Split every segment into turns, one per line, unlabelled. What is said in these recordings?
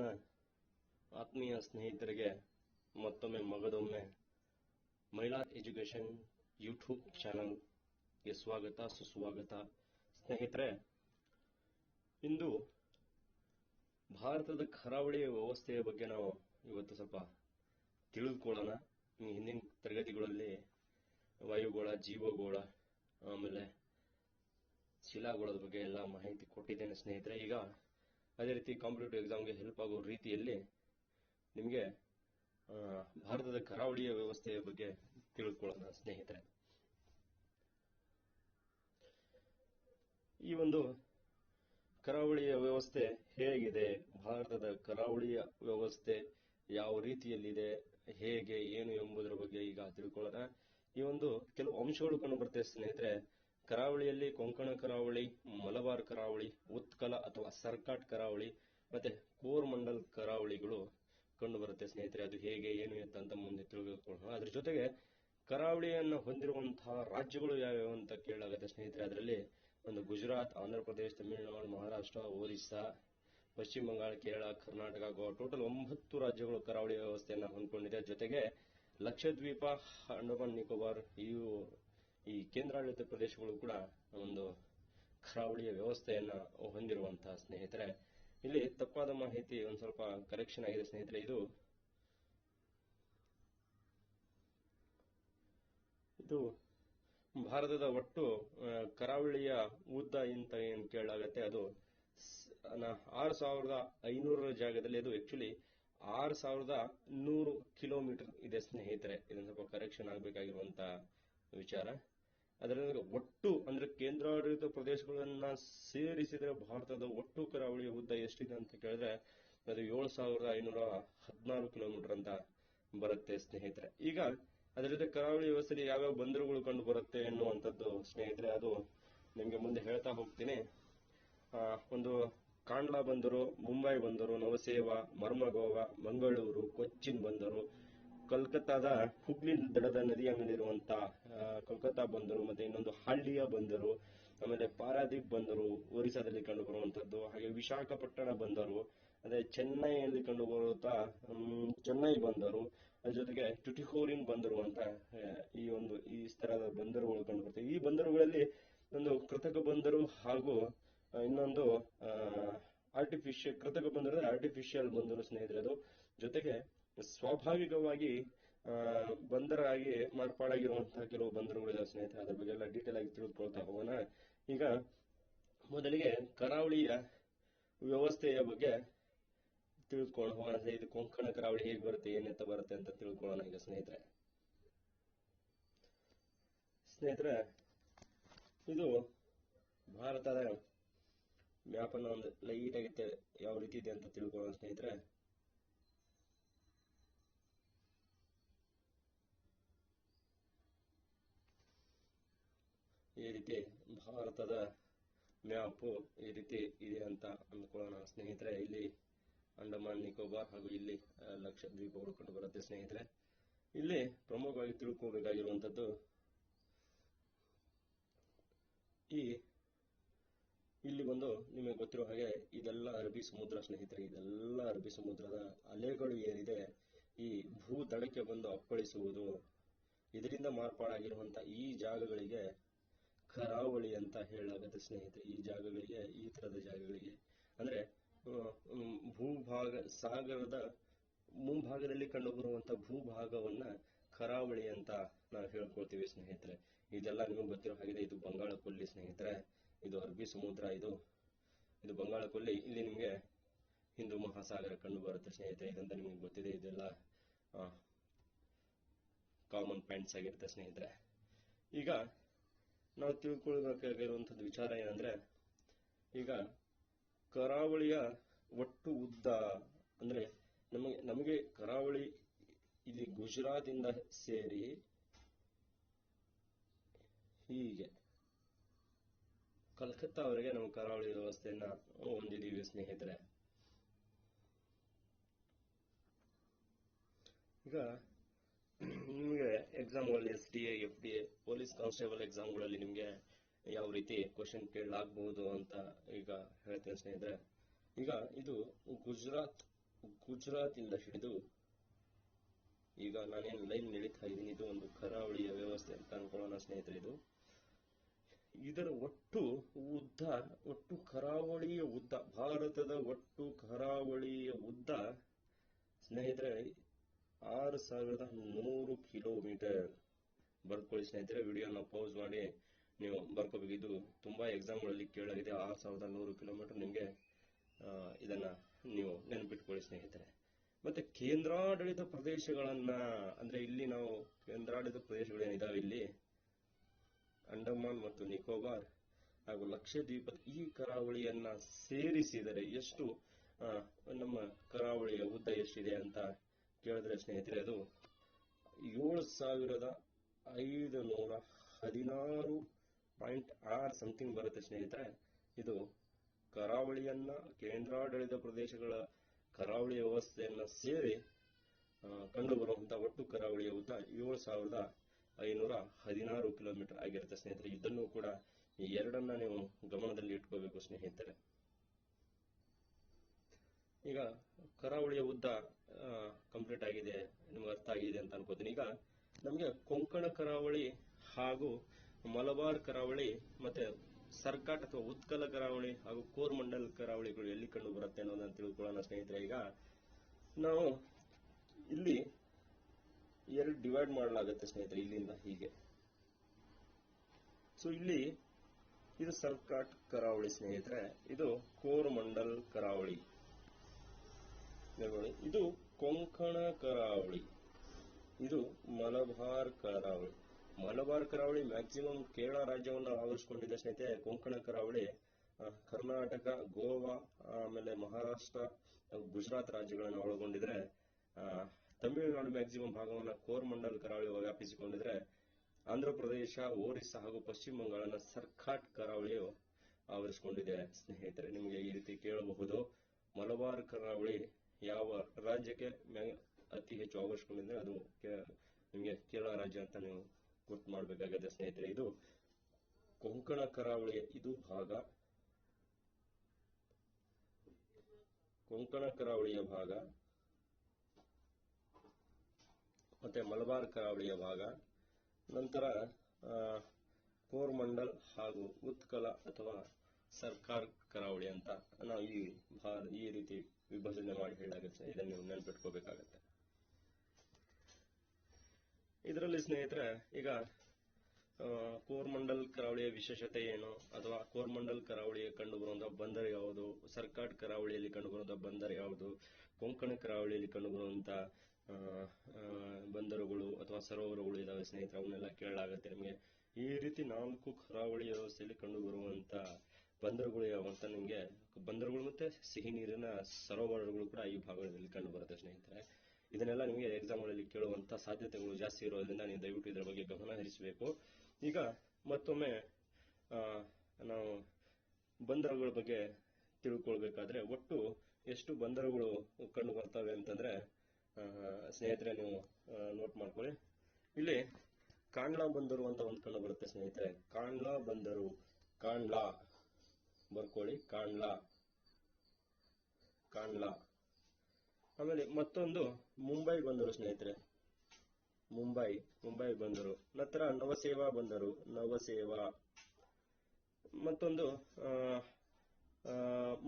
ನನ್ನ ಆತ್ಮೀಯ ಸ್ನೇಹಿತರಿಗೆ ಮತ್ತೊಮ್ಮೆ ಮಗದೊಮ್ಮೆ ಮಹಿಳಾ ಎಜುಕೇಶನ್ ಯೂಟ್ಯೂಬ್ ಚಾನಲ್ಗೆ ಸ್ವಾಗತ, ಸುಸ್ವಾಗತ. ಸ್ನೇಹಿತರೆ, ಇಂದು ಭಾರತದ ಕರಾವಳಿ ವ್ಯವಸ್ಥೆಯ ಬಗ್ಗೆ ನಾವು ಇವತ್ತು ಸ್ವಲ್ಪ ತಿಳಿದುಕೊಳ್ಳೋಣ ಹಿಂದಿನ ತರಗತಿಗಳಲ್ಲಿ ವಾಯುಗೋಳ, ಜೀವಗೋಳ, ಆಮೇಲೆ ಶಿಲಾಗೋಳದ ಬಗ್ಗೆ ಎಲ್ಲ ಮಾಹಿತಿ ಕೊಟ್ಟಿದ್ದೇನೆ ಸ್ನೇಹಿತರೆ. ಈಗ ಅದೇ ರೀತಿ ಕಾಂಪಿಟೇಟಿವ್ ಎಕ್ಸಾಮ್ಗೆ ಹೆಲ್ಪ್ ಆಗೋ ರೀತಿಯಲ್ಲಿ ನಿಮಗೆ ಭಾರತದ ಕರಾವಳಿಯ ವ್ಯವಸ್ಥೆಯ ಬಗ್ಗೆ ತಿಳಿದುಕೊಳ್ಳೋಣ ಸ್ನೇಹಿತರೆ. ಈ ಒಂದು ಕರಾವಳಿಯ ವ್ಯವಸ್ಥೆ ಹೇಗಿದೆ? ಭಾರತದ ಕರಾವಳಿಯ ವ್ಯವಸ್ಥೆ ಯಾವ ರೀತಿಯಲ್ಲಿದೆ? ಹೇಗೆ, ಏನು ಎಂಬುದರ ಬಗ್ಗೆ ಈಗ ತಿಳ್ಕೊಳ್ಳೋಣ. ಈ ಒಂದು ಕೆಲವು ಅಂಶಗಳು ಕಂಡು ಬರ್ತೇವೆ ಸ್ನೇಹಿತರೆ. ಕರಾವಳಿಯಲ್ಲಿ ಕೊಂಕಣ ಕರಾವಳಿ, ಮಲಬಾರ್ ಕರಾವಳಿ, ಉತ್ಕಲ ಅಥವಾ ಸರ್ಕಾಟ್ ಕರಾವಳಿ ಮತ್ತೆ ಕೋರ್ಮಂಡಲ್ ಕರಾವಳಿಗಳು ಕಂಡು ಬರುತ್ತೆ ಸ್ನೇಹಿತರೆ. ಅದು ಹೇಗೆ, ಏನು ಅಂತ ಮುಂದೆ ತಿಳಿದುಕೊಳ್ಳೋಣ ಅದ್ರ ಜೊತೆಗೆ ಕರಾವಳಿಯನ್ನು ಹೊಂದಿರುವಂತಹ ರಾಜ್ಯಗಳು ಯಾವ್ಯಾವ ಅಂತ ಕೇಳಲಾಗುತ್ತೆ ಸ್ನೇಹಿತರೆ. ಅದರಲ್ಲಿ ಒಂದು ಗುಜರಾತ್, ಆಂಧ್ರ ಪ್ರದೇಶ, ತಮಿಳುನಾಡು, ಮಹಾರಾಷ್ಟ್ರ, ಒರಿಸ್ಸಾ, ಪಶ್ಚಿಮ ಬಂಗಾಳ, ಕೇರಳ, ಕರ್ನಾಟಕ, ಗೋವಾ. ಟೋಟಲ್ ಒಂಬತ್ತು ರಾಜ್ಯಗಳು ಕರಾವಳಿ ವ್ಯವಸ್ಥೆಯನ್ನು ಹೊಂದ್ಕೊಂಡಿದೆ. ಜೊತೆಗೆ ಲಕ್ಷದ್ವೀಪ, ಅಂಡಮಾನ್, ನಿಕೋಬಾರ್ ಇವು ಈ ಕೇಂದ್ರಾಡಳಿತ ಪ್ರದೇಶಗಳು ಕೂಡ ಒಂದು ಕರಾವಳಿಯ ವ್ಯವಸ್ಥೆಯನ್ನ ಹೊಂದಿರುವಂತಹ ಸ್ನೇಹಿತರೆ, ಇಲ್ಲಿ ತಪ್ಪಾದ ಮಾಹಿತಿ ಒಂದ್ ಸ್ವಲ್ಪ ಕರೆಕ್ಷನ್ ಆಗಿದೆ ಸ್ನೇಹಿತರೆ. ಇದು ಇದು ಭಾರತದ ಒಟ್ಟು ಕರಾವಳಿಯ ಉದ್ದ ಅಂತ ಏನ್ ಕೇಳಲಾಗತ್ತೆ ಅದು ಆರು ಸಾವಿರದ ಐನೂರರ ಜಾಗದಲ್ಲಿ ಅದು ಆಕ್ಚುಲಿ ಆರು ಸಾವಿರದ ನೂರು ಕಿಲೋಮೀಟರ್ ಇದೆ ಸ್ನೇಹಿತರೆ. ಇದೊಂದು ಸ್ವಲ್ಪ ಕರೆಕ್ಷನ್ ಆಗಬೇಕಾಗಿರುವಂತ ವಿಚಾರ. ಅದರಲ್ಲಿ ಒಟ್ಟು ಅಂದ್ರೆ ಕೇಂದ್ರಾಡಳಿತ ಪ್ರದೇಶಗಳನ್ನ ಸೇರಿಸಿದ್ರೆ ಭಾರತದ ಒಟ್ಟು ಕರಾವಳಿ ಉದ್ದ ಎಷ್ಟಿದೆ ಅಂತ ಕೇಳಿದ್ರೆ ಅದು ಏಳು ಸಾವಿರದ ಐನೂರ ಹದಿನಾರು ಕಿಲೋಮೀಟರ್ ಅಂತ ಬರುತ್ತೆ, ಸ್ನೇಹಿತರೆ. ಈಗ ಅದರ ಜೊತೆ ಕರಾವಳಿ ವ್ಯವಸ್ಥೆಯಲ್ಲಿ ಯಾವ್ಯಾವ ಬಂದರುಗಳು ಕಂಡು ಬರುತ್ತೆ ಎನ್ನುವಂಥದ್ದು ಸ್ನೇಹಿತರೆ, ಅದು ನಿಮ್ಗೆ ಮುಂದೆ ಹೇಳ್ತಾ ಹೋಗ್ತೀನಿ. ಒಂದು ಕಾಂಡ್ಲಾ ಬಂದರು, ಮುಂಬೈ ಬಂದರು, ನವಸೇವಾ, ಮರ್ಮಗೋವಾ, ಮಂಗಳೂರು, ಕೊಚ್ಚಿನ್ ಬಂದರು ಕೋಲ್ಕತ್ತಾದ ಹುಗ್ಲಿ ದಡದ ನದಿಯ ಮೇಲಿರುವಂತ ಕಲ್ಕತ್ತಾ ಬಂದರು, ಮತ್ತೆ ಇನ್ನೊಂದು ಹಳ್ಳಿಯ ಬಂದರು, ಆಮೇಲೆ ಪಾರಾದೀಪ್ ಬಂದರು, ಒರಿಸ್ಸಾದಲ್ಲಿ ಕಂಡು ಬರುವಂತದ್ದು ಹಾಗೆ ವಿಶಾಖಪಟ್ಟಣ ಬಂದರು, ಅದೇ ಚೆನ್ನೈಯಲ್ಲಿ ಕಂಡು ಬರುತ್ತಾ ಚೆನ್ನೈ ಬಂದರು, ಅದ್ರ ಜೊತೆಗೆ ಟುಟಿಕೋರಿನ್ ಬಂದರು ಅಂತ ಈ ಒಂದು, ಈ ತರದ ಬಂದರುಗಳು ಕಂಡು ಬರ್ತವೆ ಈ ಬಂದರುಗಳಲ್ಲಿ ಒಂದು ಕೃತಕ ಬಂದರು ಹಾಗೂ ಇನ್ನೊಂದು ಆರ್ಟಿಫಿಷಿಯಲ್ ಕೃತಕ ಬಂದರು ಆರ್ಟಿಫಿಷಿಯಲ್ ಬಂದರು ಸ್ನೇಹಿತರೆ ಅದು. ಜೊತೆಗೆ ಸ್ವಾಭಾವಿಕವಾಗಿ ಬಂದರಾಗಿ ಮಾರ್ಪಾಡಾಗಿರುವಂತಹ ಕೆಲವು ಬಂದರುಗಳಿವೆ ಸ್ನೇಹಿತರೆ. ಅದ್ರ ಬಗ್ಗೆ ಎಲ್ಲ ಡೀಟೇಲ್ ಆಗಿ ತಿಳಿದುಕೊಳ್ತಾ ಹೋಗೋಣ. ಈಗ ಮೊದಲಿಗೆ ಕರಾವಳಿಯ ವ್ಯವಸ್ಥೆಯ ಬಗ್ಗೆ ತಿಳಿದುಕೊಂಡು ಹೋಗೋಣ ಇದು ಕೊಂಕಣ ಕರಾವಳಿ ಹೇಗೆ ಬರುತ್ತೆ ಏನೆತ್ತ ಬರುತ್ತೆ ಅಂತ ತಿಳ್ಕೊಳ್ಳೋಣ ಈಗ ಸ್ನೇಹಿತರೆ. ಸ್ನೇಹಿತರೆ, ಇದು ಭಾರತದ ಮ್ಯಾಪ್ ಅನ್ನ ಒಂದು ಲೈಟ್ ಆಗಿ ಯಾವ ರೀತಿ ಇದೆ ಅಂತ ತಿಳ್ಕೊಳ್ಳೋಣ ಸ್ನೇಹಿತರೆ. ಈ ರೀತಿ ಭಾರತದ ಮ್ಯಾಪು ಈ ರೀತಿ ಇದೆ ಅಂತ ಅಂದ್ಕೊಳ್ಳೋಣ. ಸ್ನೇಹಿತರೆ, ಇಲ್ಲಿ ಅಂಡಮಾನ್, ನಿಕೋಬಾರ್ ಹಾಗೂ ಇಲ್ಲಿ ಲಕ್ಷದ್ವೀಪಗಳು ಕಂಡು ಬರುತ್ತೆ ಸ್ನೇಹಿತರೆ. ಇಲ್ಲಿ ಪ್ರಮುಖವಾಗಿ ತಿಳ್ಕೋಬೇಕಾಗಿರುವಂತದ್ದು ಈ, ಇಲ್ಲಿ ಬಂದು ನಿಮಗೆ ಗೊತ್ತಿರೋ ಹಾಗೆ ಇದೆಲ್ಲ ಅರಬ್ಬಿ ಸಮುದ್ರ ಸ್ನೇಹಿತರೆ. ಇದೆಲ್ಲ ಅರಬ್ಬಿ ಸಮುದ್ರದ ಅಲೆಗಳು ಏನಿದೆ ಈ ಭೂ ದಡಕ್ಕೆ ಬಂದು ಅಪ್ಪಳಿಸುವುದು ಇದರಿಂದ ಮಾರ್ಪಾಡಾಗಿರುವಂತ ಈ ಜಾಗಗಳಿಗೆ ಕರಾವಳಿ ಅಂತ ಹೇಳಲಾಗುತ್ತೆ ಸ್ನೇಹಿತರೆ, ಈ ಜಾಗಗಳಿಗೆ, ಈ ತರದ ಜಾಗಗಳಿಗೆ. ಅಂದ್ರೆ ಭೂಭಾಗ, ಸಾಗರದ ಮುಂಭಾಗದಲ್ಲಿ ಕಂಡುಬರುವಂತ ಭೂಭಾಗವನ್ನ ಕರಾವಳಿ ಅಂತ ನಾವು ಹೇಳ್ಕೊಳ್ತೀವಿ ಸ್ನೇಹಿತರೆ. ಇದೆಲ್ಲ ನಿಮಗೆ ಗೊತ್ತಿರೋ ಹಾಗಿದೆ, ಇದು ಬಂಗಾಳ ಕೊಲ್ಲಿ ಸ್ನೇಹಿತರೆ. ಇದು ಅರಬ್ಬಿ ಸಮುದ್ರ, ಇದು ಇದು ಬಂಗಾಳ ಕೊಲ್ಲಿ ಇಲ್ಲಿ ನಿಮಗೆ ಹಿಂದೂ ಮಹಾಸಾಗರ ಕಂಡು ಬರುತ್ತೆ ಸ್ನೇಹಿತರೆ. ಇದಂತ ನಿಮಗೆ ಗೊತ್ತಿದೆ, ಇದೆಲ್ಲ ಕಾಮನ್ ಪಾಯಿಂಟ್ಸ್ ಆಗಿರುತ್ತೆ ಸ್ನೇಹಿತರೆ. ಈಗ ನಾವು ತಿಳ್ಕೊಳ್ಬೇಕಾಗಿರುವಂತದ್ದು ವಿಚಾರ ಏನಂದ್ರೆ, ಈಗ ಕರಾವಳಿಯ ಒಟ್ಟು ಉದ್ದ ಅಂದ್ರೆ ನಮಗೆ ನಮಗೆ ಕರಾವಳಿ ಇಲ್ಲಿ ಗುಜರಾತ್ ಇಂದ ಸೇರಿ ಹೀಗೆ ಕಲ್ಕತ್ತಾವರೆಗೆ ನಾವು ಕರಾವಳಿ ವ್ಯವಸ್ಥೆಯನ್ನ ಹೊಂದಿದ್ದೀವಿ ಸ್ನೇಹಿತರೆ. ಈಗ ನಿಮಗೆ ಎಕ್ಸಾಮ್ಗಳಲ್ಲಿ S D A F D A police constable ಎಕ್ಸಾಮ್ಗಳಲ್ಲಿ ನಿಮಗೆ ಯಾವ ರೀತಿ ಕ್ವಶನ್ ಕೇಳಲಾಗಬಹುದು ಅಂತ ಈಗ ಹೇಳ್ತೇನೆ ಸ್ನೇಹಿತರೆ. ಈಗ ಇದು ಗುಜರಾತ್ ಗುಜರಾತ್ ಇಂದ ಹಿಡಿದು ಈಗ ನಾನೇನು ಲೈನ್ ನಡೀತಾ ಇದ್ದೀನಿ ಇದು ಒಂದು ಕರಾವಳಿಯ ವ್ಯವಸ್ಥೆ ಅಂತ ಅನ್ಕೊಳ್ಳೋಣ ಸ್ನೇಹಿತರೆ ಇದು. ಇದರ ಒಟ್ಟು ಉದ್ದ, ಒಟ್ಟು ಕರಾವಳಿಯ ಉದ್ದ, ಭಾರತದ ಒಟ್ಟು ಕರಾವಳಿಯ ಉದ್ದ ಸ್ನೇಹಿತರೆ ಆರು ಸಾವಿರದ ನೂರು ಕಿಲೋಮೀಟರ್. ಬರ್ಕೊಳ್ಳಿ ಸ್ನೇಹಿತರೆ, ವಿಡಿಯೋನ ಪೌಸ್ ಮಾಡಿ. ನೀವು ಬರ್ಕೋಬೇಕು ಇದು ತುಂಬಾ ಎಕ್ಸಾಮ್ಗಳಲ್ಲಿ ಕೇಳಾಗಿದೆ ಆರು ಸಾವಿರದ ನೂರು ಕಿಲೋಮೀಟರ್ ನಿಮಗೆ ಇದನ್ನ ನೀವು ನೆನಪಿಟ್ಕೊಳ್ಳಿ ಸ್ನೇಹಿತರೆ. ಮತ್ತೆ ಕೇಂದ್ರಾಡಳಿತ ಪ್ರದೇಶಗಳನ್ನ, ಅಂದ್ರೆ ಇಲ್ಲಿ ನಾವು ಕೇಂದ್ರಾಡಳಿತ ಪ್ರದೇಶಗಳು ಏನಿದಾವೆ ಇಲ್ಲಿ? ಅಂಡಮಾನ್ ಮತ್ತು ನಿಕೋಬಾರ್ ಹಾಗೂ ಲಕ್ಷದ್ವೀಪ ಈ ಕರಾವಳಿಯನ್ನ ಸೇರಿಸಿದರೆ ಎಷ್ಟು ನಮ್ಮ ಕರಾವಳಿಯ ಉದ್ದ ಎಷ್ಟಿದೆ ಅಂತ ಕೇಳಿದ್ರೆ ಸ್ನೇಹಿತರೆ, ಅದು ಏಳು ಸಾವಿರದ ಐದು ನೂರ ಹದಿನಾರು ಪಾಯಿಂಟ್ ಆರ್ ಸಮಥಿಂಗ್ ಬರುತ್ತೆ ಸ್ನೇಹಿತರೆ. ಇದು ಕರಾವಳಿಯನ್ನ, ಕೇಂದ್ರಾಡಳಿತ ಪ್ರದೇಶಗಳ ಕರಾವಳಿ ವ್ಯವಸ್ಥೆಯನ್ನ ಸೇರಿ ಕಂಡು ಬರುವಂತಹ ಒಟ್ಟು ಕರಾವಳಿಯ ಉದ್ದ ಏಳು ಸಾವಿರದ ಐನೂರ ಹದಿನಾರು ಕಿಲೋಮೀಟರ್ ಆಗಿರುತ್ತೆ ಸ್ನೇಹಿತರೆ. ಇದನ್ನು ಕೂಡ ಈ ಎರಡನ್ನ ನೀವು ಗಮನದಲ್ಲಿ ಇಟ್ಕೋಬೇಕು ಸ್ನೇಹಿತರೆ. ಈಗ ಕರಾವಳಿಯ ಉದ್ದ ಕಂಪ್ಲೀಟ್ ಆಗಿದೆ, ನಿಮ್ಗೆ ಅರ್ಥ ಆಗಿದೆ ಅಂತ ಅನ್ಕೋತೀನಿ. ಈಗ ನಮಗೆ ಕೊಂಕಣ ಕರಾವಳಿ ಹಾಗೂ ಮಲಬಾರ್ ಕರಾವಳಿ ಮತ್ತೆ ಸರ್ಕಾಟ್ ಅಥವಾ ಉತ್ಕಲ ಕರಾವಳಿ ಹಾಗೂ ಕೋರ್ಮಂಡಲ್ ಕರಾವಳಿಗಳು ಎಲ್ಲಿ ಕಂಡು ಬರುತ್ತೆ ಅನ್ನೋದನ್ನ ತಿಳ್ಕೊಳ್ಳೋಣ ಸ್ನೇಹಿತರೆ. ಈಗ ನಾವು ಇಲ್ಲಿ ಎರಡು ಡಿವೈಡ್ ಮಾಡಲಾಗುತ್ತೆ ಸ್ನೇಹಿತರೆ, ಇಲ್ಲಿಂದ ಹೀಗೆ. ಸೊ ಇಲ್ಲಿ ಇದು ಸರ್ಕಾಟ್ ಕರಾವಳಿ ಸ್ನೇಹಿತರೆ, ಇದು ಕೋರ್ಮಂಡಲ್ ಕರಾವಳಿ. ನೋಡಿ ಇದು ಕೊಂಕಣ ಕರಾವಳಿ. ಇದು ಮಲಬಾರ್ ಕರಾವಳಿ. ಮಲಬಾರ್ ಕರಾವಳಿ ಮ್ಯಾಕ್ಸಿಮಮ್ ಕೇರಳ ರಾಜ್ಯವನ್ನು ಆವರಿಸಿಕೊಂಡಿದೆ ಸ್ನೇಹಿತರೆ, ಕೊಂಕಣ ಕರಾವಳಿ ಕರ್ನಾಟಕ, ಗೋವಾ, ಆಮೇಲೆ ಮಹಾರಾಷ್ಟ್ರ ಗುಜರಾತ್ ರಾಜ್ಯಗಳನ್ನು ಒಳಗೊಂಡಿದ್ರೆ ತಮಿಳುನಾಡು ಮ್ಯಾಕ್ಸಿಮಮ್ ಭಾಗವನ್ನು ಕೋರ್ಮಂಡಲ್ ಕರಾವಳಿ ವ್ಯಾಪಿಸಿಕೊಂಡಿದ್ರೆ, ಆಂಧ್ರ ಪ್ರದೇಶ, ಒರಿಸ್ಸಾ ಹಾಗೂ ಪಶ್ಚಿಮ ಬಂಗಾಳನ ಸರ್ಕಾಟ್ ಕರಾವಳಿಯು ಆವರಿಸಿಕೊಂಡಿದೆ. ಸ್ನೇಹಿತರೆ, ನಿಮಗೆ ಈ ರೀತಿ ಕೇಳಬಹುದು. ಮಲಬಾರ್ ಕರಾವಳಿ ಯಾವ ರಾಜ್ಯಕ್ಕೆ ಅತಿ ಹೆಚ್ಚು ಆವರಿಸಿಕೊಂಡಿದೆ ಅದು ನಿಮಗೆ ಕೇರಳ ರಾಜ್ಯ ಅಂತ ನೀವು ಗುರ್ತು ಮಾಡಬೇಕಾಗಿದೆ ಸ್ನೇಹಿತರೆ. ಇದು ಕೊಂಕಣ ಕರಾವಳಿಯ ಇದು ಭಾಗ. ಕೊಂಕಣ ಕರಾವಳಿಯ ಭಾಗ. ಮತ್ತೆ ಮಲಬಾರ್ ಕರಾವಳಿಯ ಭಾಗ. ನಂತರ ಕೋರ್ ಕೋರ್ಮಂಡಲ್ ಹಾಗೂ ಉತ್ಕಲ ಅಥವಾ ಸರ್ಕಾರ್ ಕರಾವಳಿ ಅಂತ ನಾವು ಈ ಈ ರೀತಿ ವಿಭಜನೆ ಮಾಡಿ ಹೇಳಾಗುತ್ತೆ ಇದನ್ನು ನೀವು ನೆನ್ಪಿಟ್ಕೋಬೇಕಾಗತ್ತೆ. ಇದರಲ್ಲಿ ಸ್ನೇಹಿತರೆ, ಈಗ ಕೋರ್ಮಂಡಲ್ ಕರಾವಳಿಯ ವಿಶೇಷತೆ ಏನು? ಅಥವಾ ಕೋರ್ಮಂಡಲ್ ಕರಾವಳಿಯ ಕಂಡುಬರುವಂತಹ ಬಂದರ್ ಯಾವುದು? ಸರ್ಕಾಟ್ ಕರಾವಳಿಯಲ್ಲಿ ಕಂಡುಬರುವಂತಹ ಬಂದರ್ ಯಾವುದು? ಕೊಂಕಣ ಕರಾವಳಿಯಲ್ಲಿ ಕಂಡುಬರುವಂತಹ ಬಂದರುಗಳು ಅಥವಾ ಸರೋವರಗಳು ಇದಾವೆ ಸ್ನೇಹಿತರೆ, ಅವನ್ನೆಲ್ಲ ಕೇಳಲಾಗುತ್ತೆ ನಿಮಗೆ. ಈ ರೀತಿ ನಾಲ್ಕು ಕರಾವಳಿ ವ್ಯವಸ್ಥೆಯಲ್ಲಿ ಕಂಡುಬರುವಂತ ಬಂದರುಗಳು ಅಂತ ನಿಮಗೆ ಬಂದರುಗಳು ಮತ್ತೆ ಸಿಹಿ ನೀರಿನ ಸರೋವರಗಳು ಕೂಡ ಈ ಭಾಗಗಳಲ್ಲಿ ಕಂಡು ಬರುತ್ತೆ ಸ್ನೇಹಿತರೆ. ಇದನ್ನೆಲ್ಲ ನಿಮಗೆ ಎಕ್ಸಾಮ್ಗಳಲ್ಲಿ ಕೇಳುವಂತ ಸಾಧ್ಯತೆಗಳು ಜಾಸ್ತಿ ಇರೋದ್ರಿಂದ ನೀವು ದಯವಿಟ್ಟು ಇದರ ಬಗ್ಗೆ ಗಮನ ಹರಿಸಬೇಕು. ಈಗ ಮತ್ತೊಮ್ಮೆ ನಾವು ಬಂದರುಗಳ ಬಗ್ಗೆ ತಿಳ್ಕೊಳ್ಬೇಕಾದ್ರೆ ಒಟ್ಟು ಎಷ್ಟು ಬಂದರುಗಳು ಕಂಡು ಬರ್ತವೆ ಅಂತಂದ್ರೆ ಸ್ನೇಹಿತರೆ ನೀವು ನೋಟ್ ಮಾಡ್ಕೊಳ್ಳಿ. ಇಲ್ಲಿ ಕಾಂಡ್ಲಾ ಬಂದರು ಅಂತ ಒಂದು ಕಂಡು ಬರುತ್ತೆ ಸ್ನೇಹಿತರೆ. ಕಾಂಡ್ಲಾ ಬಂದರು. ಕಾಂಡ್ಲಾ. ಬರ್ಕೊಳ್ಳಿ. ಕಾಣ್ಲಾ ಕಾಣ್ಲಾ ಆಮೇಲೆ ಮತ್ತೊಂದು ಮುಂಬೈ ಬಂದರು, ಸ್ನೇಹಿತರೆ. ಮುಂಬೈ ಮುಂಬೈ ಬಂದರು. ನಂತರ ನವಸೇವಾ ಬಂದರು. ನವಸೇವಾ. ಮತ್ತೊಂದು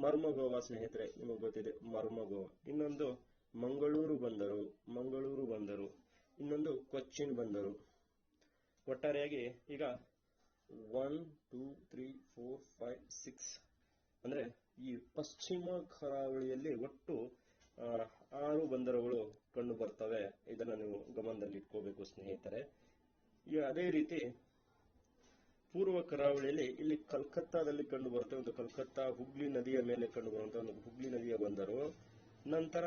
ಮರ್ಮಗೋವಾ, ಸ್ನೇಹಿತರೆ. ನಿಮಗೆ ಗೊತ್ತಿದೆ, ಮರ್ಮಗೋವಾ. ಇನ್ನೊಂದು ಮಂಗಳೂರು ಬಂದರು. ಮಂಗಳೂರು ಬಂದರು. ಇನ್ನೊಂದು ಕೊಚ್ಚಿನ್ ಬಂದರು. ಒಟ್ಟಾರೆಯಾಗಿ ಈಗ one two three four five six ಅಂದ್ರೆ ಈ ಪಶ್ಚಿಮ ಕರಾವಳಿಯಲ್ಲಿ ಒಟ್ಟು ಆರು ಬಂದರುಗಳು ಕಂಡು ಬರ್ತವೆ. ಇದನ್ನ ನೀವು ಗಮನದಲ್ಲಿ ಇಟ್ಕೋಬೇಕು ಸ್ನೇಹಿತರೆ. ಈಗ ಅದೇ ರೀತಿ ಪೂರ್ವ ಕರಾವಳಿಯಲ್ಲಿ ಇಲ್ಲಿ ಕಲ್ಕತ್ತಾದಲ್ಲಿ ಕಂಡು ಬರುತ್ತೆ. ಒಂದು ಕಲ್ಕತ್ತಾ ಹುಗ್ಲಿ ನದಿಯ ಮೇಲೆ ಕಂಡು ಬರುವಂತಹ ಒಂದು ಹುಗ್ಲಿ ನದಿಯ ಬಂದರು. ನಂತರ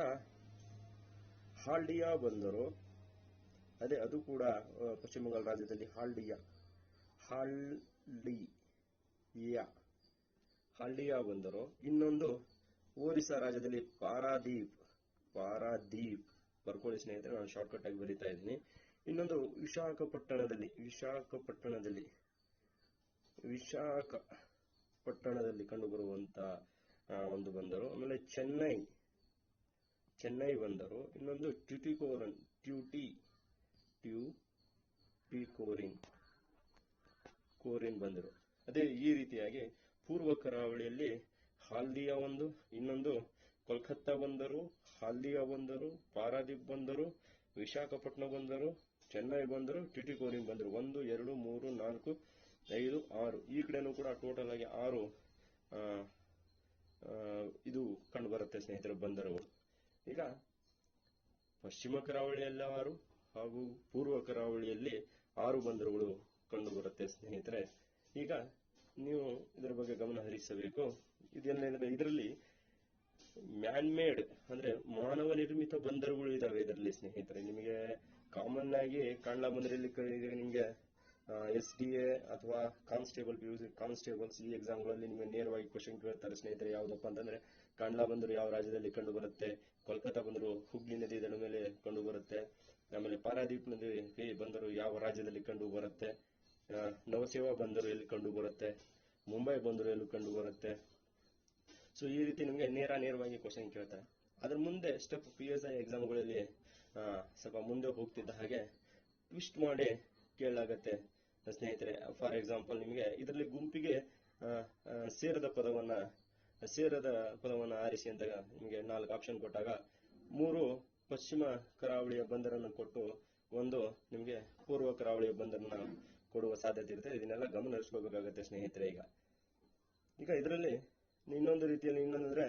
ಹಾಲ್ಡಿಯಾ ಬಂದರು. ಅದೇ ಅದು ಕೂಡ ಪಶ್ಚಿಮ ಬಂಗಾಳ ರಾಜ್ಯದಲ್ಲಿ ಹಾಲ್ಡಿಯಾ. ಹಾಲ್ಡಿಯಾ ಹಳ್ಳಿಯ ಬಂದರು. ಇನ್ನೊಂದು ಒರಿಸ್ಸಾ ರಾಜ್ಯದಲ್ಲಿ ಪಾರಾದೀಪ್ ಪಾರಾದೀಪ್ ಬರ್ಕೊಳ್ಳಿ ಸ್ನೇಹಿತರೆ, ನಾನು ಶಾರ್ಟ್ಕಟ್ ಆಗಿ ಬರೀತಾ ಇದ್ದೀನಿ. ಇನ್ನೊಂದು ವಿಶಾಖಪಟ್ಟಣದಲ್ಲಿ ವಿಶಾಖಪಟ್ಟಣದಲ್ಲಿ ವಿಶಾಖಪಟ್ಟಣದಲ್ಲಿ ಕಂಡುಬರುವಂತ ಒಂದು ಬಂದರು. ಆಮೇಲೆ ಚೆನ್ನೈ ಚೆನ್ನೈ ಬಂದರು. ಇನ್ನೊಂದು ಟ್ಯುಟಿಕೋರನ್ ಟ್ಯೂಟಿ ಟ್ಯೂ ಟಿ ಕೋರಿನ್ ಬಂದರು. ಅದೇ ಈ ರೀತಿಯಾಗಿ ಪೂರ್ವ ಕರಾವಳಿಯಲ್ಲಿ ಹಾಲ್ದಿಯಾ ಒಂದು, ಇನ್ನೊಂದು ಕೋಲ್ಕತ್ತಾ ಬಂದರು, ಹಾಲ್ದಿಯಾ ಬಂದರು, ಪಾರಾದೀಪ್ ಬಂದರು, ವಿಶಾಖಪಟ್ಟಣ ಬಂದರು, ಚೆನ್ನೈ ಬಂದರು, ಟಿಟಿಕೋರಿನ್ ಬಂದರು. ಒಂದು, ಎರಡು, ಮೂರು, ನಾಲ್ಕು, ಐದು, ಆರು. ಈ ಕಡೆನೂ ಕೂಡ ಟೋಟಲ್ ಆಗಿ ಆರು ಇದು ಕಂಡು ಬರುತ್ತೆ ಸ್ನೇಹಿತರೆ ಬಂದರುಗಳು ಈಗ ಪಶ್ಚಿಮ ಕರಾವಳಿಯಲ್ಲಿ ಆರು ಹಾಗೂ ಪೂರ್ವ ಕರಾವಳಿಯಲ್ಲಿ ಆರು ಬಂದರುಗಳು ಕಂಡು ಬರುತ್ತೆ ಸ್ನೇಹಿತರೆ. ಈಗ ನೀವು ಇದರ ಬಗ್ಗೆ ಗಮನ ಹರಿಸಬೇಕು. ಇದೆಲ್ಲ ಇದರಲ್ಲಿ ಮ್ಯಾನ್ ಮೇಡ್ ಅಂದ್ರೆ ಮಾನವ ನಿರ್ಮಿತ ಬಂದರುಗಳು ಇದಾವೆ ಇದರಲ್ಲಿ ಸ್ನೇಹಿತರೆ. ನಿಮಗೆ ಕಾಮನ್ ಆಗಿ ಕಾಂಡ್ಲಾ ಬಂದರಲ್ಲಿ ನಿಮಗೆ ಎಸ್ ಡಿ ಎ ಅಥವಾ ಕಾನ್ಸ್ಟೇಬಲ್ ಪಿ ಕಾನ್ಸ್ಟೇಬಲ್ಸ್ ಈ ಎಕ್ಸಾಮ್ಗಳಲ್ಲಿ ನಿಮಗೆ ನೇರವಾಗಿ ಕ್ವಶನ್ ಕೇಳ್ತಾರೆ ಸ್ನೇಹಿತರೆ. ಯಾವ್ದಪ್ಪ ಅಂತಂದ್ರೆ ಕಾಂಡ್ಲಾ ಬಂದರು ಯಾವ ರಾಜ್ಯದಲ್ಲಿ ಕಂಡು ಬರುತ್ತೆ ಕೋಲ್ಕತ್ತಾ ಬಂದರು ಹುಗ್ಲಿ ನದಿ ದಡ ಮೇಲೆ ಕಂಡು ಬರುತ್ತೆ, ಆಮೇಲೆ ಪಾರಾದೀಪ್ ನದಿ ಬಂದರು ಯಾವ ರಾಜ್ಯದಲ್ಲಿ ಕಂಡು ಬರುತ್ತೆ ನವಸೇವಾ ಬಂದರು ಎಲ್ಲಿ ಕಂಡು ಬರುತ್ತೆ ಮುಂಬೈ ಬಂದರು ಕಂಡು ಬರುತ್ತೆ ಸೊ ಈ ರೀತಿ ನಿಮಗೆ ನೇರ ನೇರವಾಗಿ ಕ್ವಶನ್ ಕೇಳ್ತಾರೆ. ಅದ್ರ ಮುಂದೆ ಸ್ಟೆಪ್ ಪಿ ಎಸ್ ಐ ಎಕ್ಸಾಮ್ಗಳಲ್ಲಿ ಸ್ವಲ್ಪ ಮುಂದೆ ಹೋಗ್ತಿದ್ದ ಹಾಗೆ ಟ್ವಿಸ್ಟ್ ಮಾಡಿ ಕೇಳಲಾಗತ್ತೆ. ಸ್ನೇಹಿತರೆ ಫಾರ್ ಎಕ್ಸಾಂಪಲ್ ನಿಮಗೆ ಇದರಲ್ಲಿ ಗುಂಪಿಗೆ ಸೇರದ ಪದವನ್ನ ಸೇರದ ಪದವನ್ನ ಆರಿಸಿ ಅಂತ ನಿಮಗೆ ನಾಲ್ಕು ಆಪ್ಷನ್ ಕೊಟ್ಟಾಗ ಮೂರು ಪಶ್ಚಿಮ ಕರಾವಳಿಯ ಬಂದರನ್ನು ಕೊಟ್ಟು ಒಂದು ನಿಮಗೆ ಪೂರ್ವ ಕರಾವಳಿಯ ಬಂದರನ್ನ ಕೊಡುವ ಸಾಧ್ಯತೆ ಇರುತ್ತೆ. ಇದನ್ನೆಲ್ಲ ಗಮನ ಹರಿಸ್ಕೋಬೇಕಾಗತ್ತೆ ಸ್ನೇಹಿತರೆ ಈಗ. ಈಗ ಇದರಲ್ಲಿ ಇನ್ನೊಂದು ರೀತಿಯಲ್ಲಿ ಇನ್ನೊಂದಂದ್ರೆ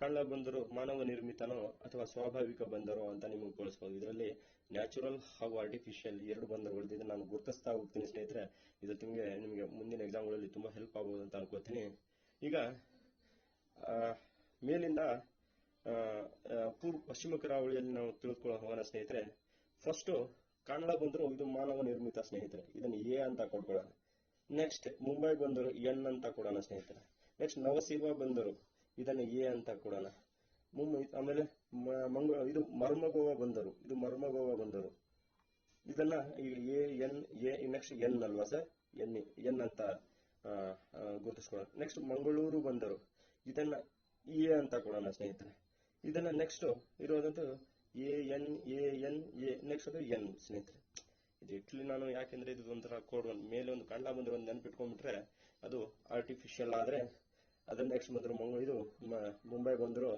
ಕಳ್ಳ ಬಂದರು, ಮಾನವ ನಿರ್ಮಿತನೋ ಅಥವಾ ಸ್ವಾಭಾವಿಕ ಬಂದರೋ ಅಂತ ನಿಮಗೆ ಕಳಿಸ್ಬೋದು ಇದರಲ್ಲಿ ನ್ಯಾಚುರಲ್ ಹಾಗೂ ಆರ್ಟಿಫಿಷಿಯಲ್ ಎರಡು ಬಂದರುಗಳು ಇದನ್ನ ನಾನು ಗುರುತಿಸ್ತಾ ಹೋಗ್ತೀನಿ ಸ್ನೇಹಿತರೆ. ಇದು ನಿಮಗೆ ನಿಮಗೆ ಮುಂದಿನ ಎಕ್ಸಾಮ್ಗಳಲ್ಲಿ ತುಂಬಾ ಹೆಲ್ಪ್ ಆಗ್ಬೋದು ಅಂತ ಅನ್ಕೋತೀನಿ. ಈಗ ಮೇಲಿಂದ ಪೂರ್ವ, ಪಶ್ಚಿಮ ಕರಾವಳಿಯಲ್ಲಿ ನಾವು ತಿಳ್ಕೊಳ್ಳೋ ಸ್ನೇಹಿತರೆ ಫಸ್ಟ್ ಕನ್ನಡ ಬಂದರು ಇದು ಮಾನವ ನಿರ್ಮಿತ ಸ್ನೇಹಿತರೆ. ಇದನ್ನು ಎ ಅಂತ ಕೊಡ್ಕೊಳ್ಳೋಣ ನೆಕ್ಸ್ಟ್ ಮುಂಬೈ ಬಂದರು ಎನ್ ಅಂತ ಕೊಡೋಣ ಸ್ನೇಹಿತರೆ. ನೆಕ್ಸ್ಟ್ ನವಸೇವಾ ಬಂದರು ಇದನ್ನು ಎ ಅಂತ ಕೊಡೋಣ. ಮುಂಬೈ, ಆಮೇಲೆ ಮಂಗ ಇದು ಮರ್ಮಗೋವ ಬಂದರು. ಇದು ಮರ್ಮಗೋವ ಬಂದರು. ಇದನ್ನ ಈಗ A, N, A next N ಅಲ್ವಾ ಸರ್? ಎನ್ ಎನ್ ಅಂತ ಗುರುತಿಸ್ಕೊಳ್ಳೋಣ. ನೆಕ್ಸ್ಟ್ ಮಂಗಳೂರು ಬಂದರು. ಇದನ್ನ ಎ ಅಂತ ಕೊಡೋಣ ಸ್ನೇಹಿತರೆ. ಇದನ್ನ next ಇರೋದಂತೂ A N A N, A next ಅದು ಎನ್ ಸ್ನೇಹಿತರೆ. ಇದು ಆಕ್ಚುಲಿ ನಾನು ಯಾಕೆಂದ್ರೆ ಇದು ಒಂಥರ ಕೋಡ್ ಒಂದು ಮೇಲೆ ಒಂದು ಕಂಡ ಬಂದ್ರೆ ಒಂದು ನೆನ್ಪಿಟ್ಕೊಂಡ್ಬಿಟ್ರೆ ಅದು ಆರ್ಟಿಫಿಷಿಯಲ್ ಆದ್ರೆ ಅದನ್ನ ನೆಕ್ಸ್ಟ್ ಬಂದ್ರು ಮಂಗ, ಇದು ಮುಂಬೈ ಬಂದ್ರು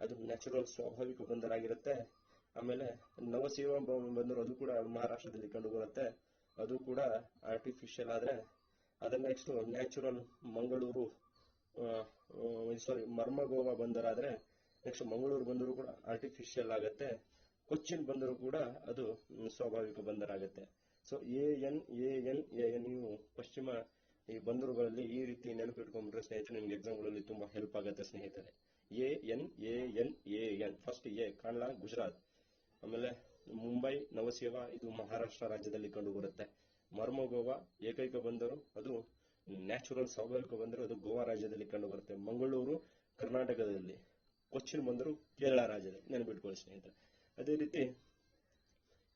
ಅದು ನ್ಯಾಚುರಲ್ ಸ್ವಾಭಾವಿಕ ಬಂದರಾಗಿರುತ್ತೆ ಆಮೇಲೆ ನವಸೇವ ಬಂದರು ಅದು ಕೂಡ ಮಹಾರಾಷ್ಟ್ರದಲ್ಲಿ ಕಂಡು ಬರುತ್ತೆ ಅದು ಕೂಡ ಆರ್ಟಿಫಿಷಿಯಲ್ ಆದ್ರೆ ಅದ್ರ next natural Mangaluru sorry Marmagoa ಬಂದರಾದ್ರೆ next Mangaluru ಬಂದರೂ ಕೂಡ ಆರ್ಟಿಫಿಷಿಯಲ್ ಆಗುತ್ತೆ. ಕೊಚ್ಚಿನ್ ಬಂದರೂ ಕೂಡ ಅದು ಸ್ವಾಭಾವಿಕ ಸ್ವಾಭಾವಿಕ ಬಂದರಾಗುತ್ತೆ so A N A N A N ನೀವು ಪಶ್ಚಿಮ ಈ ಬಂದರುಗಳಲ್ಲಿ ಈ ರೀತಿ ನೆನಪಿಟ್ಕೊಂಡ್ರೆ ಸ್ನೇಹಿತರೆ, ನಿಮ್ಗೆ ಎಕ್ಸಾಮ್ಗಳಲ್ಲಿ ತುಂಬಾ ಹೆಲ್ಪ್ ಆಗುತ್ತೆ ಸ್ನೇಹಿತರೆ. A N A N A N first A Kandla Gujarat ಆಮೇಲೆ ಮುಂಬೈ ನವಸೇವಾ ಇದು ಮಹಾರಾಷ್ಟ್ರ ರಾಜ್ಯದಲ್ಲಿ ಕಂಡು ಬರುತ್ತೆ ಮರ್ಮಗೋವಾ ಏಕೈಕ ಬಂದರು, ಅದು ನ್ಯಾಚುರಲ್ ಸ್ವಾಭಾವಿಕ ಬಂದರು, ಅದು ಗೋವಾ ರಾಜ್ಯದಲ್ಲಿ ಕಂಡು ಬರುತ್ತೆ ಮಂಗಳೂರು ಕರ್ನಾಟಕದಲ್ಲಿ ಕೊಚ್ಚಿನ್ ಬಂದರು ಕೇರಳ ರಾಜ್ಯದ ನೆನಪಿಟ್ಕೊಳ್ಳಿ ಸ್ನೇಹಿತರೆ. ಅದೇ ರೀತಿ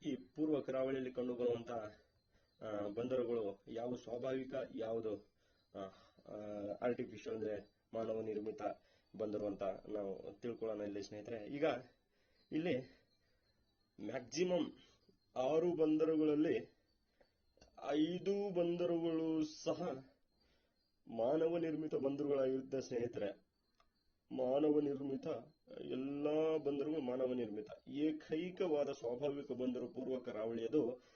ಈ ಪೂರ್ವ ಕರಾವಳಿಯಲ್ಲಿ ಕಂಡು ಬರುವಂತಹ ಬಂದರುಗಳು ಯಾವ ಸ್ವಾಭಾವಿಕ, ಯಾವುದು ಆರ್ಟಿಫಿಷಿಯಲ್ ಅಂದ್ರೆ ಮಾನವ ನಿರ್ಮಿತ ಬಂದರು ಅಂತ ನಾವು ತಿಳ್ಕೊಳ್ಳೋಣ ಇಲ್ಲಿ ಸ್ನೇಹಿತರೆ. ಈಗ ಇಲ್ಲಿ ಮ್ಯಾಕ್ಸಿಮಮ್ ಆರು ಬಂದರುಗಳಲ್ಲಿ ಐದು ಬಂದರುಗಳು ಸಹ ಮಾನವ ನಿರ್ಮಿತ ಬಂದರುಗಳಾಗಿರುತ್ತೆ ಸ್ನೇಹಿತರೆ. ಮಾನವ ನಿರ್ಮಿತ ಎಲ್ಲಾ ಬಂದರುಗಳು ಮಾನವ ನಿರ್ಮಿತ ಏಕೈಕವಾದ ಸ್ವಾಭಾವಿಕ ಬಂದರು ಪೂರ್ವ ಕರಾವಳಿಯದು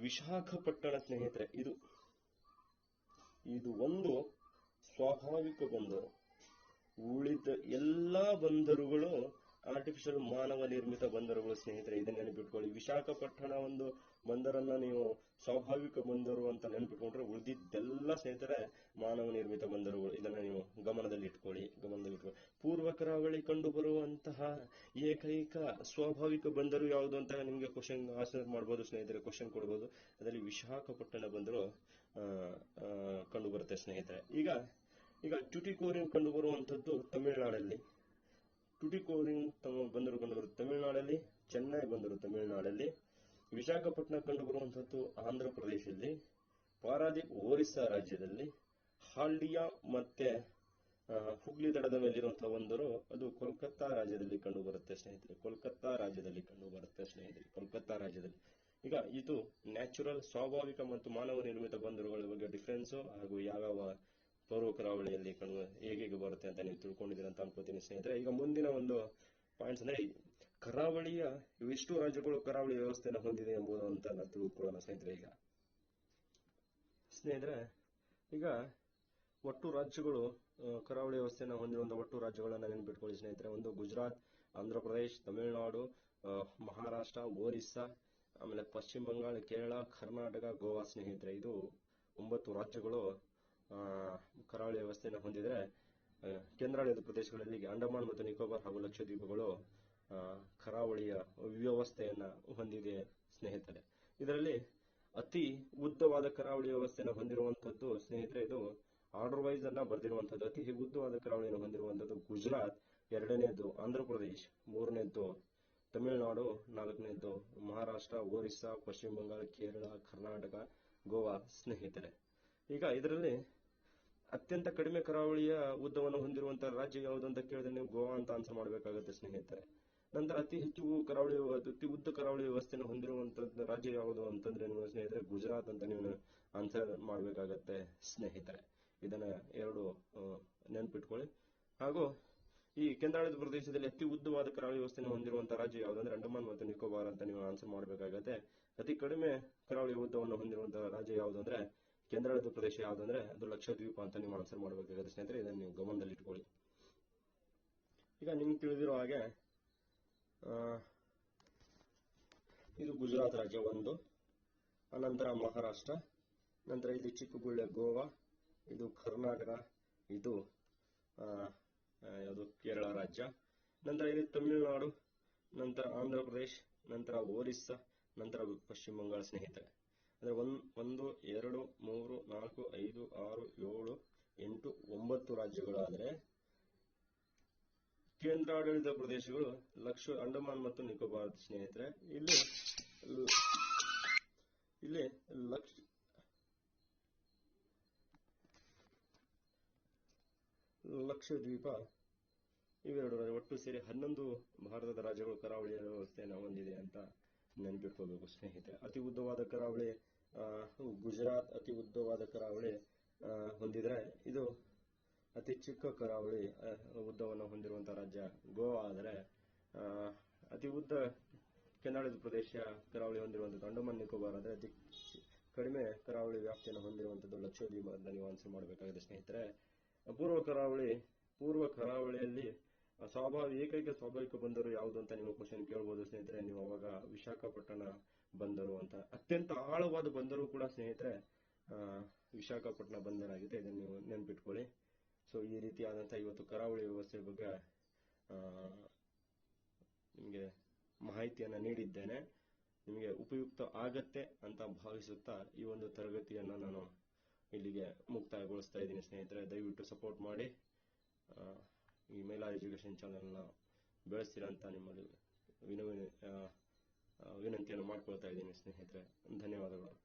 ವಿಶಾಖಪಟ್ಟಣ ಸ್ನೇಹಿತರೆ. ಇದು ಇದು ಒಂದು ಸ್ವಾಭಾವಿಕ ಬಂದರು ಉಳಿದ ಎಲ್ಲಾ ಬಂದರುಗಳು ಆರ್ಟಿಫಿಷಿಯಲ್ ಮಾನವ ನಿರ್ಮಿತ ಬಂದರುಗಳು ಸ್ನೇಹಿತರೆ. ಇದನ್ನ ನೆನಪಿಟ್ಕೊಳ್ಳಿ. ವಿಶಾಖಪಟ್ಟಣ ಒಂದು ಬಂದರನ್ನ ನೀವು ಸ್ವಾಭಾವಿಕ ಬಂದರು ಅಂತ ನೆನಪಿಟ್ಕೊಂಡ್ರೆ ಉಳಿದಿದ್ದೆಲ್ಲ ಸ್ನೇಹಿತರೆ ಮಾನವ ನಿರ್ಮಿತ ಬಂದರುಗಳು. ಇದನ್ನ ನೀವು ಗಮನದಲ್ಲಿ ಇಟ್ಕೊಳ್ಳಿ ಗಮನದಲ್ಲಿ ಇಟ್ಕೊಳ್ಳಿ. ಪೂರ್ವ ಕರಾವಳಿ ಕಂಡು ಬರುವಂತಹ ಏಕೈಕ ಸ್ವಾಭಾವಿಕ ಬಂದರು ಯಾವುದು ಅಂತ ನಿಮಗೆ ಕ್ವಶನ್ ಆನ್ಸರ್ ಮಾಡ್ಬೋದು, ಸ್ನೇಹಿತರೆ ಕ್ವಶನ್ ಕೊಡ್ಬೋದು. ಅದರಲ್ಲಿ ವಿಶಾಖಪಟ್ಟಣ ಬಂದರು ಕಂಡು ಬರುತ್ತೆ ಸ್ನೇಹಿತರೆ. ಈಗ ಈಗ ಟ್ಯುಟಿಕೋರಿನ್ ಕಂಡು ಬರುವಂತದ್ದು ತಮಿಳುನಾಡಲ್ಲಿ ಟುಟಿಕೋರಿನ್ ಬಂದರು ಕಂಡು ಬರುತ್ತೆ ತಮಿಳುನಾಡಲ್ಲಿ, ಚೆನ್ನೈ ಬಂದರು, ತಮಿಳುನಾಡಲ್ಲಿ. ವಿಶಾಖಪಟ್ಟಣ ಕಂಡು ಬರುವಂತದ್ದು ಆಂಧ್ರ ಪ್ರದೇಶದಲ್ಲಿ ಪಾರಾದೀಪ್ ಒರಿಸ್ಸಾ ರಾಜ್ಯದಲ್ಲಿ, ಹಾಲ್ಡಿಯಾ ಮತ್ತೆ ಹುಗ್ಲಿ ದಡದ ಮೇಲಿರುವಂತಹ ಒಂದರು, ಅದು ಕೋಲ್ಕತ್ತಾ ರಾಜ್ಯದಲ್ಲಿ ಕಂಡು ಬರುತ್ತೆ ಸ್ನೇಹಿತರೆ. ಕೋಲ್ಕತ್ತಾ ರಾಜ್ಯದಲ್ಲಿ ಕಂಡು ಬರುತ್ತೆ ಸ್ನೇಹಿತರೆ. ಕೋಲ್ಕತ್ತಾ ರಾಜ್ಯದಲ್ಲಿ. ಈಗ ಇದು ನ್ಯಾಚುರಲ್, ಸ್ವಾಭಾವಿಕ ಮತ್ತು ಮಾನವ ನಿರ್ಮಿತ ಬಂದರುಗಳ ಬಗ್ಗೆ ಡಿಫ್ರೆನ್ಸ್ ಹಾಗೂ ಯಾವ್ಯಾವ ಪೌರ್ವ ಕರಾವಳಿಯಲ್ಲಿ ಕಂಡು ಹೇಗೆ ಬರುತ್ತೆ ಅಂತ ನೀವು ತಿಳ್ಕೊಂಡಿದ್ದೀರ ಅಂತ ಅನ್ಕೋತೀನಿ ಸ್ನೇಹಿತರೆ. ಈಗ ಮುಂದಿನ ಒಂದು ಪಾಯಿಂಟ್ಸ್ ಅಂದ್ರೆ ಕರಾವಳಿಯ, ಇವಿಷ್ಟು ರಾಜ್ಯಗಳು ಕರಾವಳಿ ವ್ಯವಸ್ಥೆಯನ್ನು ಹೊಂದಿದೆ ಎಂಬುದು ಅಂತ ನಾವು ತಿಳ್ಕೊಳ್ಳೋಣ ಸ್ನೇಹಿತರೆ ಈಗ. ಸ್ನೇಹಿತರೆ, ಈಗ ಒಟ್ಟು ರಾಜ್ಯಗಳು ಕರಾವಳಿ ವ್ಯವಸ್ಥೆಯನ್ನು ಹೊಂದಿರುವ ಒಟ್ಟು ರಾಜ್ಯಗಳನ್ನ ನೆನಪಿಟ್ಕೊಳ್ಳಿ ಸ್ನೇಹಿತರೆ. ಒಂದು ಗುಜರಾತ್ ಆಂಧ್ರ ಪ್ರದೇಶ್ ತಮಿಳುನಾಡು ಮಹಾರಾಷ್ಟ್ರ, ಒರಿಸ್ಸಾ, ಆಮೇಲೆ ಪಶ್ಚಿಮ ಬಂಗಾಳ, ಕೇರಳ, ಕರ್ನಾಟಕ, ಗೋವಾ ಸ್ನೇಹಿತರೆ. ಇದು ಒಂಬತ್ತು ರಾಜ್ಯಗಳು ಕರಾವಳಿ ವ್ಯವಸ್ಥೆಯನ್ನು ಹೊಂದಿದ್ರೆ ಕೇಂದ್ರಾಡಳಿತ ಪ್ರದೇಶಗಳಲ್ಲಿ ಅಂಡಮಾನ್ ಮತ್ತು ನಿಕೋಬಾರ್ ಹಾಗೂ ಲಕ್ಷದ್ವೀಪಗಳು ಕರಾವಳಿಯ ವ್ಯವಸ್ಥೆಯನ್ನ ಹೊಂದಿದೆ ಸ್ನೇಹಿತರೆ. ಇದರಲ್ಲಿ ಅತಿ ಉದ್ದವಾದ ಕರಾವಳಿ ವ್ಯವಸ್ಥೆಯನ್ನು ಹೊಂದಿರುವಂತದ್ದು ಸ್ನೇಹಿತರೆ, ಇದು ಆರ್ಡರ್ ವೈಸ್ ಅನ್ನ ಬರೆದಿರುವಂತದ್ದು. ಅತಿ ಉದ್ದವಾದ ಕರಾವಳಿಯನ್ನು ಹೊಂದಿರುವಂತದ್ದು ಗುಜರಾತ್ ಎರಡನೇದು ಆಂಧ್ರ ಪ್ರದೇಶ್ ಮೂರನೇದ್ದು ತಮಿಳುನಾಡು, ನಾಲ್ಕನೇದ್ದು ಮಹಾರಾಷ್ಟ್ರ, ಒರಿಸ್ಸಾ, ಪಶ್ಚಿಮ ಬಂಗಾಳ, ಕೇರಳ, ಕರ್ನಾಟಕ, ಗೋವಾ ಸ್ನೇಹಿತರೆ. ಈಗ ಇದರಲ್ಲಿ ಅತ್ಯಂತ ಕಡಿಮೆ ಕರಾವಳಿಯ ಉದ್ದವನ್ನು ಹೊಂದಿರುವಂತಹ ರಾಜ್ಯ ಯಾವುದು ಅಂತ ಕೇಳಿದ್ರೆ ನೀವು ಗೋವಾ ಅಂತ ಆನ್ಸರ್ ಮಾಡಬೇಕಾಗುತ್ತೆ ಸ್ನೇಹಿತರೆ. ನಂತರ ಅತಿ ಹೆಚ್ಚು ಕರಾವಳಿ ಅತಿ ಉದ್ದ ಕರಾವಳಿ ವ್ಯವಸ್ಥೆಯನ್ನು ಹೊಂದಿರುವಂತದ್ದು ರಾಜ್ಯ ಯಾವುದು ಅಂತಂದ್ರೆ ನಿಮ್ಮ ಸ್ನೇಹಿತರೆ, ಗುಜರಾತ್ ಅಂತ ನೀವು ಆನ್ಸರ್ ಮಾಡಬೇಕಾಗತ್ತೆ, ಸ್ನೇಹಿತರೆ. ಇದನ್ನ ಎರಡು ನೆನಪಿಟ್ಕೊಳ್ಳಿ. ಹಾಗೂ ಈ ಕೇಂದ್ರಾಡಳಿತ ಪ್ರದೇಶದಲ್ಲಿ ಅತಿ ಉದ್ದವಾದ ಕರಾವಳಿ ವ್ಯವಸ್ಥೆಯನ್ನು ಹೊಂದಿರುವಂತಹ ರಾಜ್ಯ ಯಾವುದಂದ್ರೆ ಅಂಡಮಾನ್ ಮತ್ತು ನಿಕೋಬಾರ್ ಅಂತ ನೀವು ಆನ್ಸರ್ ಮಾಡಬೇಕಾಗತ್ತೆ. ಅತಿ ಕಡಿಮೆ ಕರಾವಳಿ ಉದ್ದವನ್ನು ಹೊಂದಿರುವಂತಹ ರಾಜ್ಯ ಯಾವುದು ಅಂದ್ರೆ ಕೇಂದ್ರಾಡಳಿತ ಪ್ರದೇಶ ಯಾವುದಂದ್ರೆ ಅದು ಲಕ್ಷದ್ವೀಪ ಅಂತ ನೀವು ಆನ್ಸರ್ ಮಾಡಬೇಕಾಗುತ್ತೆ ಸ್ನೇಹಿತರೆ. ಇದನ್ನು ನೀವು ಗಮನದಲ್ಲಿ ಇಟ್ಕೊಳ್ಳಿ ಈಗ ನಿಮ್ಗೆ ತಿಳಿದಿರೋ ಹಾಗೆ ಇದು ಗುಜರಾತ್ ರಾಜ್ಯ ಒಂದು. ಅನಂತರ ಮಹಾರಾಷ್ಟ್ರ, ನಂತರ ಇದು ಚಿಕ್ಕಗುಳ್ಳೆ ಗೋವಾ, ಇದು ಕರ್ನಾಟಕ, ಇದು ಯಾವುದು ಕೇರಳ ರಾಜ್ಯ. ನಂತರ ಇದು ತಮಿಳುನಾಡು, ನಂತರ ಆಂಧ್ರ ಪ್ರದೇಶ್, ನಂತರ ಒರಿಸ್ಸಾ, ನಂತರ ಪಶ್ಚಿಮ ಬಂಗಾಳ ಸ್ನೇಹಿತರೆ. ಅಂದ್ರೆ ಒಂದ್ ಒಂದು, ಎರಡು, ಮೂರು, ನಾಲ್ಕು, ಐದು, ಆರು, ಏಳು, ಎಂಟು, ಒಂಬತ್ತು ರಾಜ್ಯಗಳಾದ್ರೆ ಕೇಂದ್ರಾಡಳಿತ ಪ್ರದೇಶಗಳು ಲಕ್ಷ, ಅಂಡಮಾನ್ ಮತ್ತು ನಿಕೋಬಾರ್ ಸ್ನೇಹಿತರೆ, ಇಲ್ಲಿ ಇಲ್ಲಿ ಲಕ್ಷ ಲಕ್ಷದ್ವೀಪ ಇವೆರಡು ಒಟ್ಟು ಸೇರಿ ಹನ್ನೊಂದು ಭಾರತದ ರಾಜ್ಯಗಳು ಕರಾವಳಿಯ ವ್ಯವಸ್ಥೆಯನ್ನು ಹೊಂದಿದೆ ಅಂತ ನೆನಪಿಟ್ಕೋಬೇಕು ಸ್ನೇಹಿತರೆ. ಅತಿ ಉದ್ದವಾದ ಕರಾವಳಿ ಗುಜರಾತ್ ಅತಿ ಉದ್ದವಾದ ಕರಾವಳಿ ಹೊಂದಿದ್ರೆ ಇದು ಅತಿ ಚಿಕ್ಕ ಕರಾವಳಿ ಉದ್ದವನ್ನು ಹೊಂದಿರುವಂತಹ ರಾಜ್ಯ ಗೋವಾ ಆದರೆ ಅತಿ ಉದ್ದ ಕೆನಾಡಿದ ಪ್ರದೇಶ ಕರಾವಳಿ ಹೊಂದಿರುವಂಥದ್ದು ಅಂಡಮಾನ್, ನಿಕೋಬಾರ್ ಆದರೆ ಅತಿ ಕಡಿಮೆ ಕರಾವಳಿ ವ್ಯಾಪ್ತಿಯನ್ನು ಹೊಂದಿರುವಂಥದ್ದು ಲಕ್ಷದ್ವೀಪ ಅಂತ ನೀವು ಆನ್ಸರ್ ಮಾಡಬೇಕಾಗಿದೆ ಸ್ನೇಹಿತರೆ. ಪೂರ್ವ ಕರಾವಳಿ, ಪೂರ್ವ ಕರಾವಳಿಯಲ್ಲಿ ಸ್ವಾಭಾವಿಕ ಏಕೈಕ ಸ್ವಾಭಾವಿಕ ಬಂದರು ಯಾವುದು ಅಂತ ನಿಮ್ಮ ಕ್ವಶನ್ ಕೇಳಬಹುದು ಸ್ನೇಹಿತರೆ. ನೀವು ಅವಾಗ ವಿಶಾಖಪಟ್ಟಣ ಬಂದರು ಅಂತ. ಅತ್ಯಂತ ಆಳವಾದ ಬಂದರು ಕೂಡ ಸ್ನೇಹಿತರೆ ವಿಶಾಖಪಟ್ಟಣ ಬಂದರಾಗಿದೆ. ಇದನ್ನು ನೀವು ನೆನ್ಪಿಟ್ಕೊಳ್ಳಿ. ಸೊ ಈ ರೀತಿಯಾದಂಥ ಇವತ್ತು ಕರಾವಳಿ ವ್ಯವಸ್ಥೆ ಬಗ್ಗೆ ನಿಮಗೆ ಮಾಹಿತಿಯನ್ನ ನೀಡಿದ್ದೇನೆ. ನಿಮಗೆ ಉಪಯುಕ್ತ ಆಗತ್ತೆ ಅಂತ ಭಾವಿಸುತ್ತಾ ಈ ಒಂದು ತರಗತಿಯನ್ನು ನಾನು ಇಲ್ಲಿಗೆ ಮುಕ್ತಾಯಗೊಳಿಸ್ತಾ ಇದ್ದೀನಿ ಸ್ನೇಹಿತರೆ. ದಯವಿಟ್ಟು ಸಪೋರ್ಟ್ ಮಾಡಿ. ಈ ಮೇಲಾ ಎಜುಕೇಶನ್ ಚಾನೆಲ್ನ ಬೆಳೆಸ್ತೀರಾ ಅಂತ ನಿಮ್ಮಲ್ಲಿ ವಿನವಿ ಆ, ಆ, ವಿನಂತಿಯನ್ನು ಮಾಡ್ಕೊಳ್ತಾ ಇದ್ದೀನಿ ಸ್ನೇಹಿತರೆ. ಧನ್ಯವಾದಗಳು.